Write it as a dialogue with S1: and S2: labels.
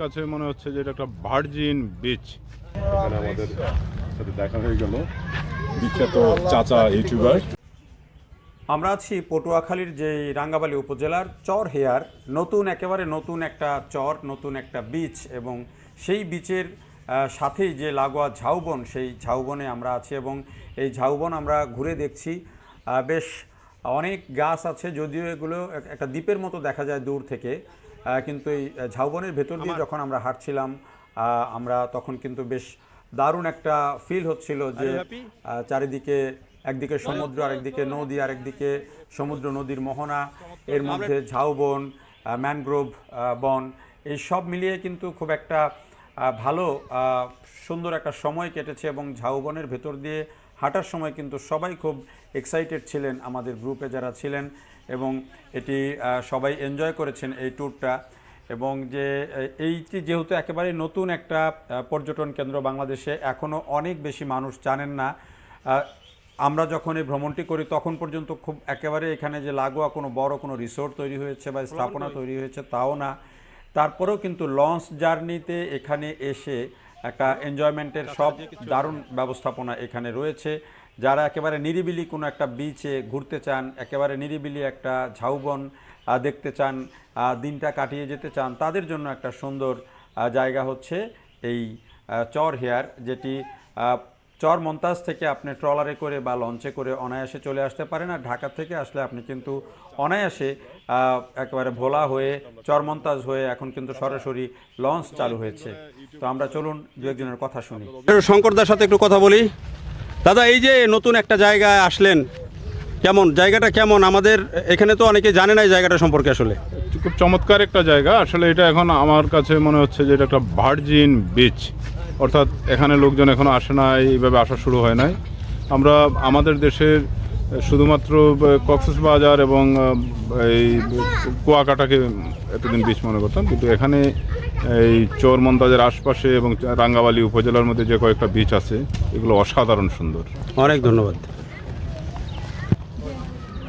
S1: কাছে মনে হচ্ছে যে এটা একটা ভার্জিন বিচ এখানে আমাদের সাথে দেখা হয়ে গেল। বিখ্যাত চাচা ইউটিউবার।
S2: আমরা আছি পটুয়াখালীর যে রাঙ্গাবালী উপজেলার চর হেয়ার। নতুন একেবারে নতুন একটা চর নতুন একটা বিচ এবং সেই বিচের সাথেই যে লাগোয়া ঝাউবন সেই ঝাউবনে আমরা আছি এবং এই ঝাউবন আমরা ঘুরে দেখছি। বেশ অনেক গাছ আছে যদিও এগুলো একটা দ্বীপের মতো দেখা যায় দূর থেকে। কিন্তু এই ঝাউবনের ভেতর দিয়ে যখন আমরা হাঁটছিলাম আমরা তখন কিন্তু বেশ দারুণ একটা ফিল হচ্ছিল যে চারিদিকে একদিকে সমুদ্র আরেকদিকে নদী আরেকদিকে সমুদ্র নদীর মোহনা এর মধ্যে ঝাউবন ম্যানগ্রোভ বন এই সব মিলিয়ে কিন্তু খুব একটা ভালো সুন্দর একটা সময় কেটেছে এবং ঝাউবনের ভেতর দিয়ে হাঁটার সময় কিন্তু সবাই খুব এক্সাইটেড ছিলেন আমাদের গ্রুপে যারা ছিলেন এবং এটি সবাই এনজয় করেছেন এই ট্যুরটা এবং যে এইটি যেহেতু একেবারে নতুন একটা পর্যটন কেন্দ্র বাংলাদেশে এখনও অনেক বেশি মানুষ জানেন না। আমরা যখন এই ভ্রমণটি করি তখন পর্যন্ত খুব একেবারে এখানে যে লাগোয়া কোনো বড় কোনো রিসোর্ট তৈরি হয়েছে বা স্থাপনা তৈরি হয়েছে তাও না। তারপরেও কিন্তু লঞ্চ জার্নিতে এখানে এসে একটা এনজয়মেন্টের সব দারুণ ব্যবস্থাপনা এখানে রয়েছে। যারা একেবারে নিরিবিলি কোনো একটা বিচে ঘুরতে চান, একেবারে নিরিবিলি একটা ঝাউবন দেখতে চান দিনটা কাটিয়ে যেতে চান, তাদের জন্য একটা সুন্দর জায়গা হচ্ছে এই চর হেয়ার, যেটি চর মন্তাজ থেকে আপনি ট্রলারে করে বা লঞ্চে করে অনায়াসে চলে আসতে পারেন আর ঢাকা থেকে আসলে আপনি কিন্তু অনায়াসে একেবারে ভোলা হয়ে চরমন্তাজ হয়ে এখন কিন্তু সরাসরি লঞ্চ চালু হয়েছে। তো আমরা চলুন দু একজনের কথা শুনি।
S3: শঙ্করদার সাথে একটু কথা বলি। দাদা এই যে নতুন একটা জায়গায় আসলেন কেমন? জায়গাটা কেমন? আমাদের এখানে তো অনেকে জানে না এই জায়গাটা সম্পর্কে আসলে।
S1: খুব চমৎকার একটা জায়গা। আসলে এটা এখন আমার কাছে মনে হচ্ছে যে এটা একটা ভার্জিন বিচ। অর্থাৎ এখানে লোকজন এখনও আসে না, এইভাবে আসা শুরু হয় নাই। আমরা আমাদের দেশের শুধুমাত্র কক্সেস বাজার এবং এই কুয়াকাটাকে এতদিন বিষ মনে করতাম, কিন্তু এখানে এই চোর মন্তাজের আশপাশে এবং রাঙ্গাবালি উপজেলার মধ্যে যে কয়েকটা বিচ আছে, এগুলো অসাধারণ সুন্দর।
S3: অনেক ধন্যবাদ।